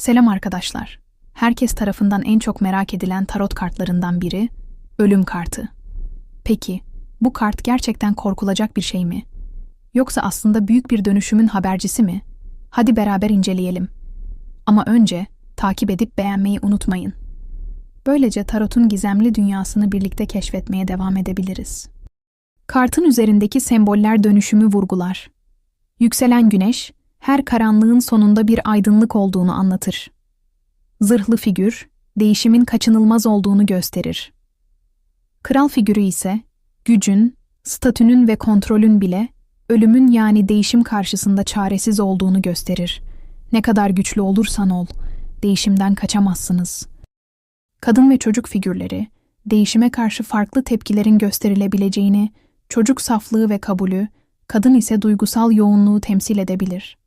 Selam arkadaşlar. Herkes tarafından en çok merak edilen tarot kartlarından biri ölüm kartı. Peki, bu kart gerçekten korkulacak bir şey mi? Yoksa aslında büyük bir dönüşümün habercisi mi? Hadi beraber inceleyelim. Ama önce takip edip beğenmeyi unutmayın. Böylece tarotun gizemli dünyasını birlikte keşfetmeye devam edebiliriz. Kartın üzerindeki semboller dönüşümü vurgular. Yükselen güneş, her karanlığın sonunda bir aydınlık olduğunu anlatır. Zırhlı figür, değişimin kaçınılmaz olduğunu gösterir. Kral figürü ise, gücün, statünün ve kontrolün bile, ölümün yani değişim karşısında çaresiz olduğunu gösterir. Ne kadar güçlü olursan ol, değişimden kaçamazsınız. Kadın ve çocuk figürleri, değişime karşı farklı tepkilerin gösterilebileceğini, çocuk saflığı ve kabulü, kadın ise duygusal yoğunluğu temsil edebilir.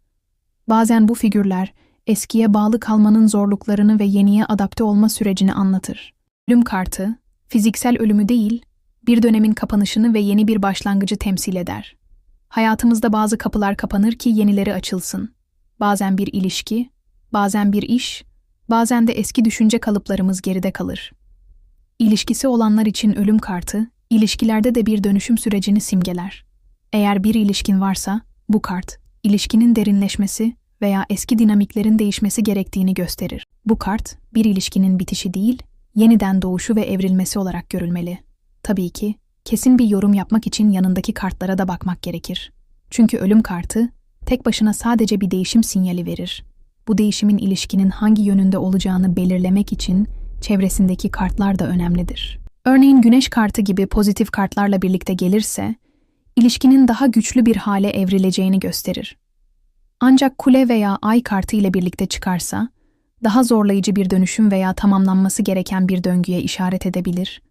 Bazen bu figürler eskiye bağlı kalmanın zorluklarını ve yeniye adapte olma sürecini anlatır. Ölüm kartı, fiziksel ölümü değil, bir dönemin kapanışını ve yeni bir başlangıcı temsil eder. Hayatımızda bazı kapılar kapanır ki yenileri açılsın. Bazen bir ilişki, bazen bir iş, bazen de eski düşünce kalıplarımız geride kalır. İlişkisi olanlar için ölüm kartı, ilişkilerde de bir dönüşüm sürecini simgeler. Eğer bir ilişkin varsa, bu kart, ilişkinin derinleşmesi veya eski dinamiklerin değişmesi gerektiğini gösterir. Bu kart, bir ilişkinin bitişi değil, yeniden doğuşu ve evrilmesi olarak görülmeli. Tabii ki, kesin bir yorum yapmak için yanındaki kartlara da bakmak gerekir. Çünkü ölüm kartı, tek başına sadece bir değişim sinyali verir. Bu değişimin ilişkinin hangi yönünde olacağını belirlemek için çevresindeki kartlar da önemlidir. Örneğin güneş kartı gibi pozitif kartlarla birlikte gelirse, ilişkinin daha güçlü bir hale evrileceğini gösterir. Ancak kule veya ay kartı ile birlikte çıkarsa, daha zorlayıcı bir dönüşüm veya tamamlanması gereken bir döngüye işaret edebilir.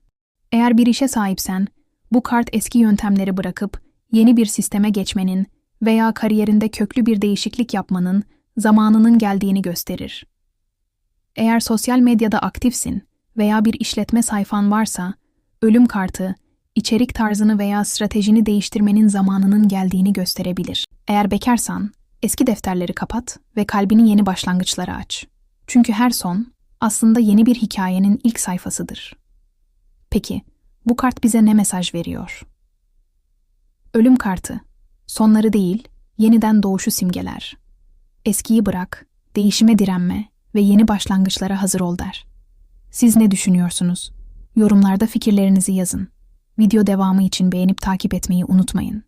Eğer bir işe sahipsen, bu kart eski yöntemleri bırakıp yeni bir sisteme geçmenin veya kariyerinde köklü bir değişiklik yapmanın zamanının geldiğini gösterir. Eğer sosyal medyada aktifsin veya bir işletme sayfan varsa, ölüm kartı, içerik tarzını veya stratejini değiştirmenin zamanının geldiğini gösterebilir. Eğer bekarsan, eski defterleri kapat ve kalbini yeni başlangıçlara aç. Çünkü her son aslında yeni bir hikayenin ilk sayfasıdır. Peki, bu kart bize ne mesaj veriyor? Ölüm kartı, sonları değil, yeniden doğuşu simgeler. Eskiyi bırak, değişime direnme ve yeni başlangıçlara hazır ol der. Siz ne düşünüyorsunuz? Yorumlarda fikirlerinizi yazın. Video devamı için beğenip takip etmeyi unutmayın.